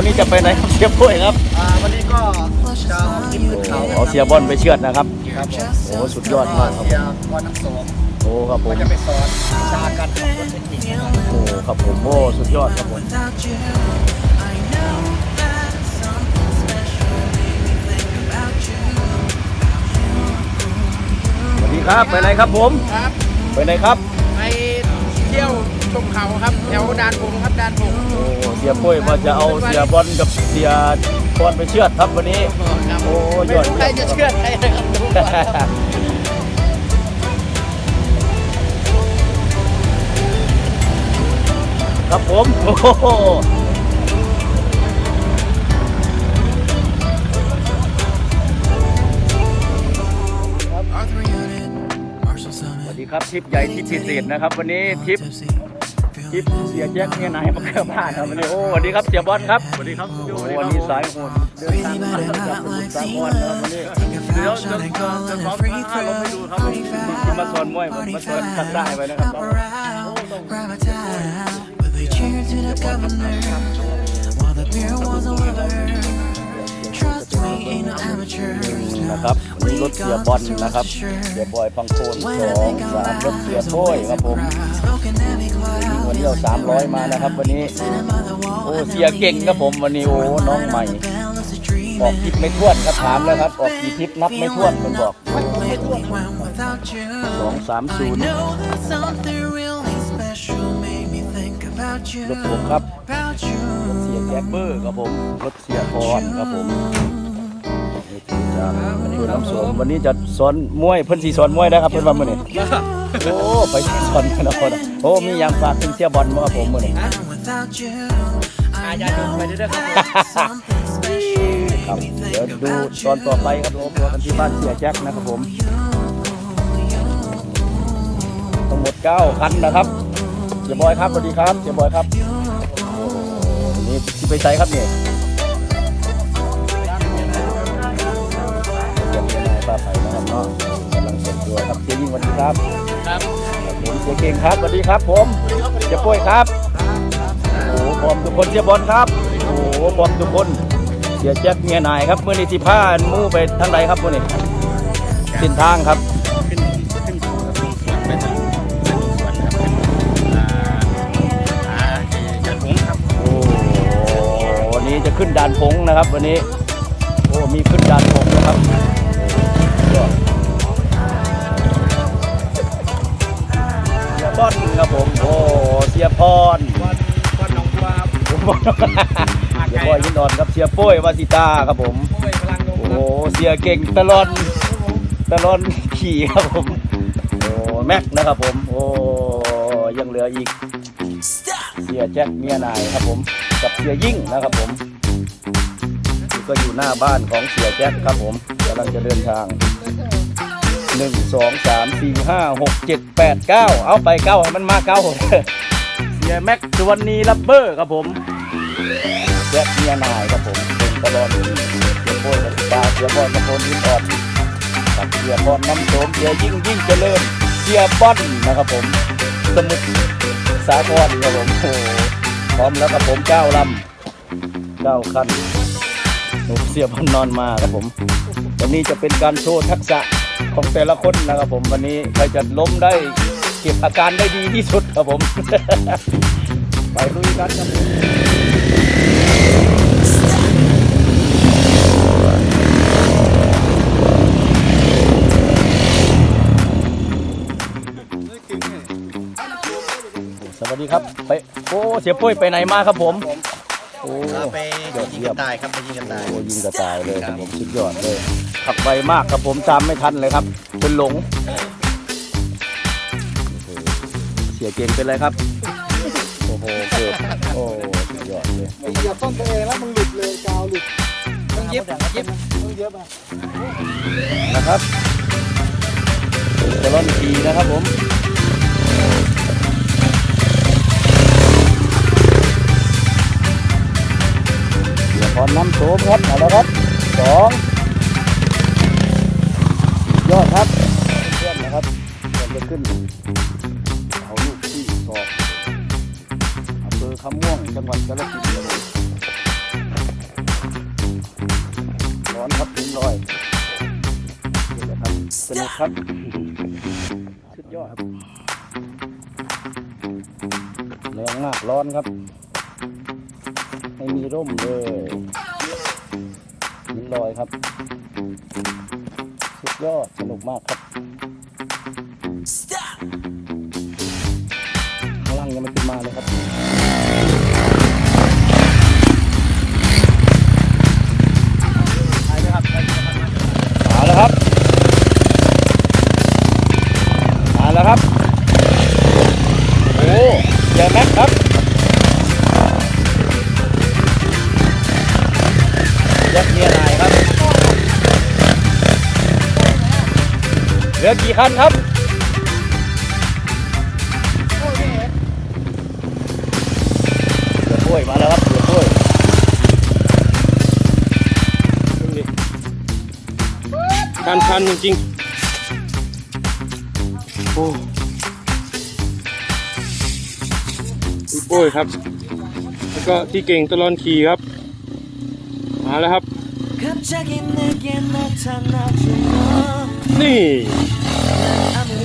วันนี้จะไปไหนครับเสียปุ้ยครับอ่าวันนี้ก็จะเอาคลิปขึ้นเขาเอาเสียบอลไปเชือดนะครับ ครับผมโอ้สุดยอดมากครับ เสียวันทั้งสองโอ้ครับผมก็จะไปสอนวิชาการขับรถเทคนิคนะครับโอ้ครับผมโอ้สุดยอดครับผม Without you, I know that something special made me think about you. สวัสดีครับไปไหนครับผม ครับไปไหนครับไปเที่ยวชมเขาครับแถวดานผมครับดานผมโอ้เสียปุ้ยว่าจะเอาเสียบอลกับเสียบอลไปเชือดครับวันนี้ครับโอ้ไม่ยอดรู้ใครจะเชื่อใครนะครับดูก่อนครับครับผมโอ้โห Arthur Unit, Marshall สวัส Summit. ดีครับทริปใหญ่ทริปพิเศษนะครับ วันนี้ทริป Tipsy. ทริปเสียแจ็คเนี่ยนายมาเกือบบ้านครับวันนี้โอ้สวัสดีครับเสียบอลครับสวัสดีครับวันนี้สายโหดเดินทางมาจากสมุทรสาครนะครับวันนี้ Take a foul shot and call it a free throw. Pretty ที่มาสอน foul, มวยผมมาสอน pretty ทักได้ไปนะครับ foul. Grab a towel, but they cheered to the governor while the beer was a lover. Trust me, ain't no amateurs. นะครับวันนี้รถเสียบอลนะครับเสียบอยพังโคนสองสามรถเสียโป้ยครับผม วันนี้เอาสามร้อยมานะครับวันนี้ โอ้เสียเก่งครับผมวันนี้โอ้น้องใหม่ ออกคลิปไม่ท้วนครับถามแล้วครับออกกี่คลิปนับไม่ท้วนมันบอกสองสามศูนย์รถผมครับรถเสียแจ็คเบอร์ครับผมรถเสียพรครับผมนี่ถือจาวันนี้น้ำสมวันนี้จะสอนมวยเพิ่นสีสอนมวยได้ครับเพิ่นว่ามื้อนี้ โอ้ไปสอนกันนะพ่อนะโอ้มีอย่างฝากถึงเสียบอลบ่ครับผมมื้อนี้อาญาดูไปเรื่อยๆครับครับเดี๋ยวดูตอนต่อไปครับผมตัวกันที่บ้านเสียแจ็คนะครับผมทั้งหมด9คันนะครับเสียบอยครับสวัสดีครับเสียบอยครับโอ้นี่ที่ไปใช้ครับเนี่ยเสียบยังไงป้าไปนะครับเนาะกำลังเสร็จตัวครับเสียยิ่งสวัสดีครับ ครับครับผมเสียเก่งครับสวัสดีครับผมเสียปุ้ยครับโอ้โหพร้อมทุกคนเสียบอลครับโอ้โหพร้อมทุกคนเสียแจ็คเมียนายครับเมื่อนี้ที่ผ้ามู่ไปทางใดครับมื่อนี้เส้นทางครับขึ้นขึ้นเขาครับลงสวนไปทางไปลงสวนครับเป็นอ่าหาไอ้จันทงครับโอ้วันนี้จะขึ้นด่านพงนะครับ วันนี้โอ้มีขึ้นด่านพงนะครับ บอลครับผมโอ้เสียพรวันวันหนองบัวครับเสียบอยยินดอนครับเสียโป้ยวาสิตาครับผมโอ้ยพลังลงโอ้ครับเสียเก่งตลอดตลอดขี่ครับผมโอ้แม็กนะครับผมโอ้ยังเหลืออีกเสียแจ็คเมียนายครับผมกับเสียยิ่งนะครับผมก็อยู่หน้าบ้านของเสียแจ็คครับผมกำลังจะเดินทาง หนึ่งสองสามสี่ห้าหกเจ็ดแปดเก้าเอาไปเก้าให้มันมาเก้าเสียแม็กสุวรรณีลับเบอร์ครับผมแจ็คเมียนายครับผมเป็นตลอดเสียโป้ยกับตาเสียบอลตะโกนยิ้มอ่อนกับเสียบอลน้ำโสมเสียยิ่งยิ่งเจริญเสียบอลนะครับผม สมุทรสาครครับผมโอ้พร้อมแล้วครับผมเก้าลำเก้าคันหนุ่มเสียบอลนอนมาครับผมวันนี้จะเป็นการโชว์ทักษะ ของแต่ละคนนะครับผมวันนี้ใครจะล้มได้เก็บอาการได้ดีที่สุดครับผม ไปลุยกันครับผมสวัสดีครับไปโอ้เสียปุ้ยไปไหนมาครับผมโอ้เราไปยอดยิงเยี่กัยมนตายครับไปยิงกันตายโอ้ยิงกระจายเลยครับผมสุดยอดเลย ขับไวมากครับผมตามไม่ทันเลยครับเป็นหลง เสียเก่งเป็นไรครับ โอ้โหเกิดโอ้สุดยอดเลยไอ้เหยียบต้นตัวเองแล้วมันหลุดเลยกาวหลุดต้องเย็บเย็บต้องเย็บอะนะครับตลอนทีนะครับผมเดี๋ยวพรน้ำโสมครับมาแล้วครับสอง ยอดครับเพื่อนนะครับเพื่อนจะขึ้นเอาลูกที่สอบอำเภอคำม่วงจังหวัดกาฬสินธุ์ร้อนครับทิ้งรอยนี่แหละครับสนุกครับสุดยอดครับแรงมากร้อนครับ ไม่มีร่มเลยทิ้งรอยครับ ยอดสนุกมากครับพลังยังไม่ขึ้นมาเลยครับ คันครับเสือกล้วยมาแล้วครับเสือกล้วยคันคันจริงโอ้โอ้ยครับ แล้วก็ที่เก่งตลอนขี่ครับ มาแล้วครับ นี่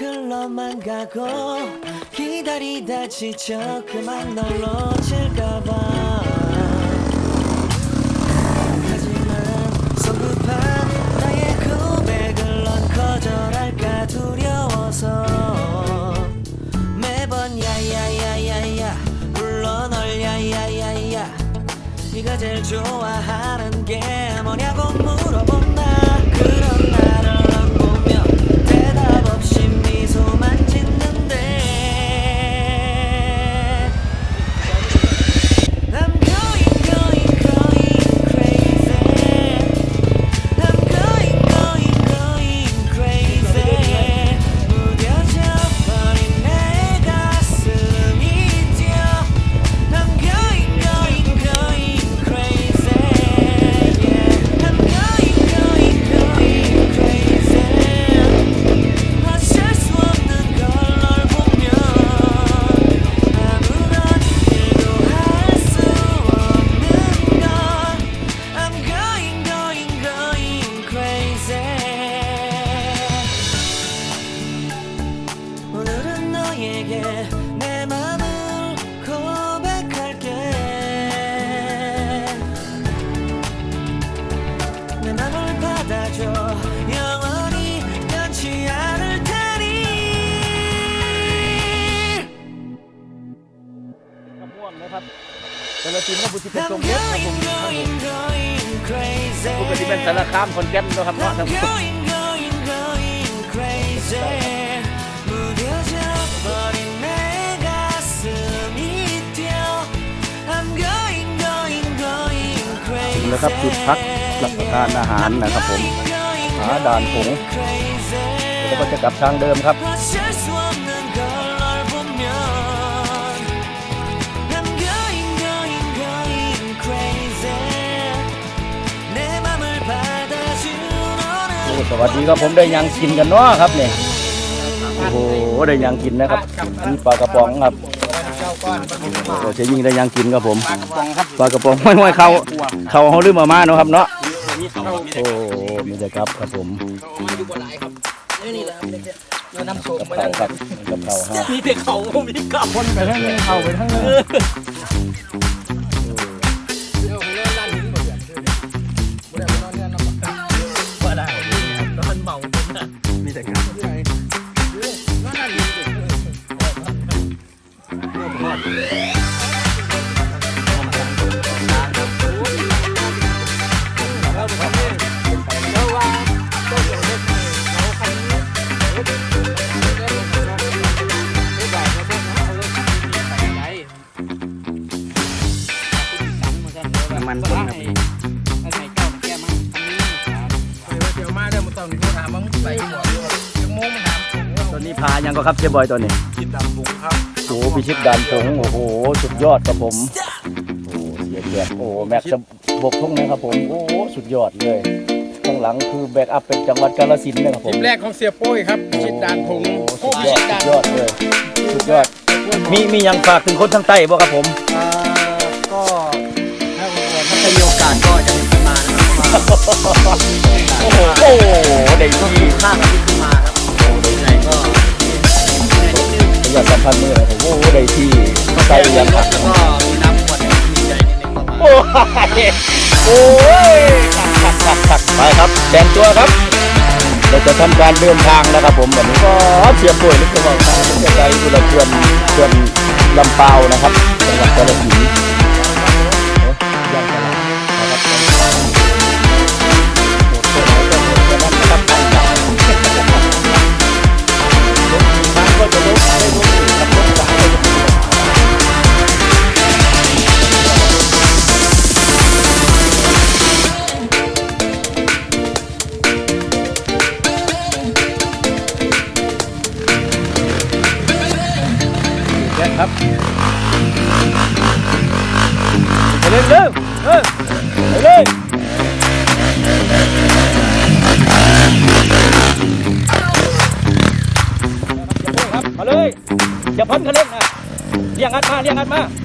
속 흘러만 가고 기다리다 지쳐 그만 널 놓칠까봐. 하지만 성급한 나의 고백을 넌 거절할까 두려워서 매번 야야야야야 불러 널 야야야야. 네가 제일 좋아하 너에게 내 맘을 고백할게 내 맘을 받아줘 영원히 변치 않을 테니 ขม่วงนะครับกาลสินธุ์ครับบุตรเป็น I'm ทรงเพชรครับผม going going going crazy ปกติเป็นสารคามขอนแก่นนะครับเนาะ I'm ครับ going going going crazy นะครับจุดพักรับประทานอาหารนะครับผมหาด่านผงแล้วก็จะกลับทางเดิมครับสวัสดีครับผมได้ยังกินกันเนาะครับเนี่ยโอ้โหได้ยังกินนะครับอันนี้ปลากระป๋องครับ โอ้เชยิ่งได้ยังกินครับผมปลากระป๋องไม่ไม่เขาเขาเขาลืมมามาเนาะครับเนาะโอ้มีแต่ครับครับผมกับเขาครับกับเขาฮะมีแต่เขามีกับคนไปทั้งนึงเข้าไปทั้งนึงว่ ครับเชฟบอยตัวนี้คิดดำบุ้งครับโอ้โหพิชิตดันผงโอ้โหสุดยอดครับผมโอ้เสียเกียรติโอ้แม็กซ์จะบกทุ่งนะครับผมโอ้สุดยอดเลยข้างหลังคือแบ็กอัพเป็นจังหวัดกาฬสินธุ์นะครับผทีมมแรกของเสียโป้ยครับชิดดานพงโอ้สุดยอดสุดยอดเลยสุดยอด มีมียังฝากถึงคนทางใต้บ่ครับผม อ่าก็ถ้าถ้าจะมีโอกาสก็จะมีขึ้นมานะครับเพราะว่าโอ้โหโอ้โหได้ที่ข้างที่ขึ้นมา อยนิดสัมพันธ์มือผมโอ้โหได้ที่ใส่ยังครับแล้วก็มีน้ำขวดดีใจนิดนึงประมาณโอ้ยโอ้ยขัดขัดขัดไปครับแต่งตัวครับเราจะทำการเดินทางนะครับ ผมวันนี้ก็เสียป่วยนึกว่าทางผมจะไปบุรีเขื่อนเขื่อนลำเปาวนะครับจังหวัดกาฬสินธุ์ยังกาฬนะครับ รียงอัดมา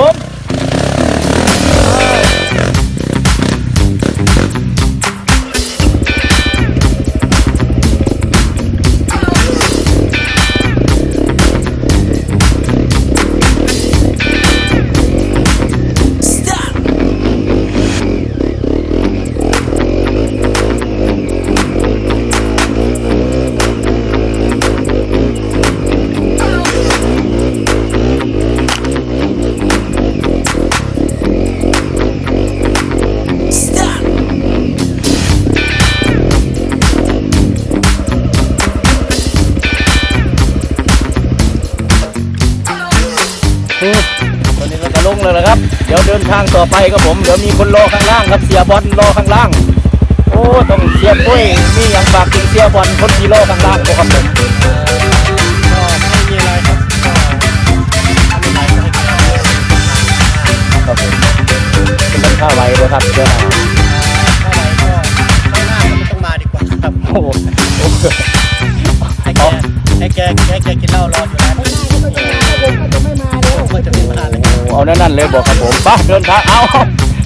ค ทางต่อไปครับผมเดี๋ยวมีคนรอข้างล่างครับเสียบอลรอข้างล่าง โอ้ต้องเสียปุ้ยมีอย่างฝากถึงเสียบอลคนที่รอข้างล่างบ่ครับผมก็ไม่มีอะไรครับก็ทำอะไรก็ให้กินครับผมจะเป็นข้าวไว้เลยครับเจ้าหน้าเท่าไหร่ก็ข้างหน้าก็ไม่ต้องมาดีกว่าครับโอ้โหโอ้โหให้แกให้แกให้แกกินเหล้ารออยู่ เลยผมก็จะไม่มาเลยเอานั่นๆเลยบอกครับผมไปเดินทางเอา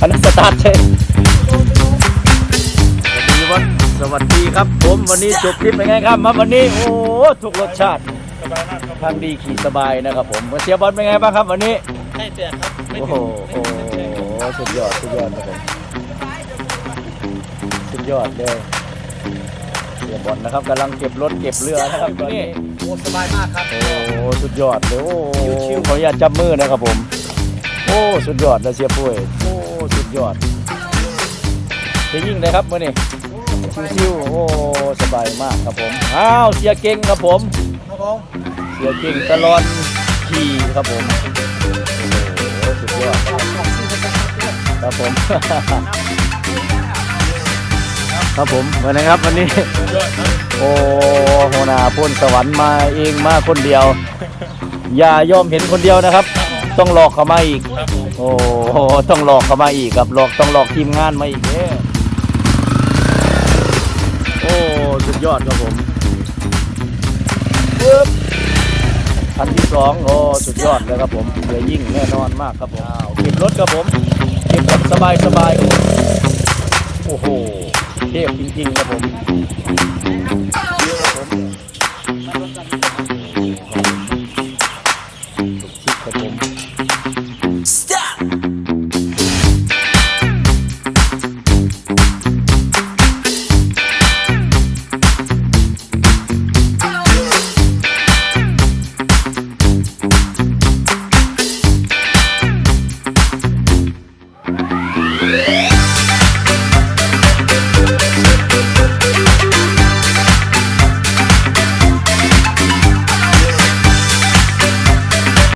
อันนั้นสตาร์ทเชยสวัสดีวันสวัสดีครับผมวันนี้จบคลิปเป็นไงครับมาวันนี้โอ้ทุกรสชาติทางดีขี่สบายนะครับผมเสียบอลเป็นไงบ้างครับวันนี้ให้เสียครับไม่โอ้ถึโหงไม่โอ้ถึงเฉยโหสุดยอดสุดยอดครับผมสุดยอดเลยเสียบอลนะครับกำลังเก็บรถเก็บเรือนะครับตอนนี้โอ้สบายมากครับโอ้สุดยอดเลยโอ้ขออนุญาตจับมือนะครับผมโอ้สุดยอดเลยเสียปุ้ยโอ้สุดยอดจะยิ่งเลยครับมื่อนี้ชิวๆโอ้สบายมากครับผมอ้าวเสียเก่งครับผมครับผมเสียเก่งตลอดขี่ครับผมโอ้สุดยอดครับผมครับผมวันนี้ครับวันนี้ โอ้โหนาพ่นสวรรค์มาเองมาคนเดียว อย่ายอมเห็นคนเดียวนะครับ ต้องหลอกเขามาอีกโอ้โหต้องหลอกเขามาอีกครับหลอกต้องหลอกทีมงานมาอีกเนี่ยโอ้สุดยอดครับผมปึ๊บคันที่สองโอ้สุดยอดเลยครับผมเรือยิ่งแน่นอนมากครับผมอ้าวเก็บรถครับผมเก็บแบบสบายสบายๆครับผมโอ้โหเทพจริงๆครับผม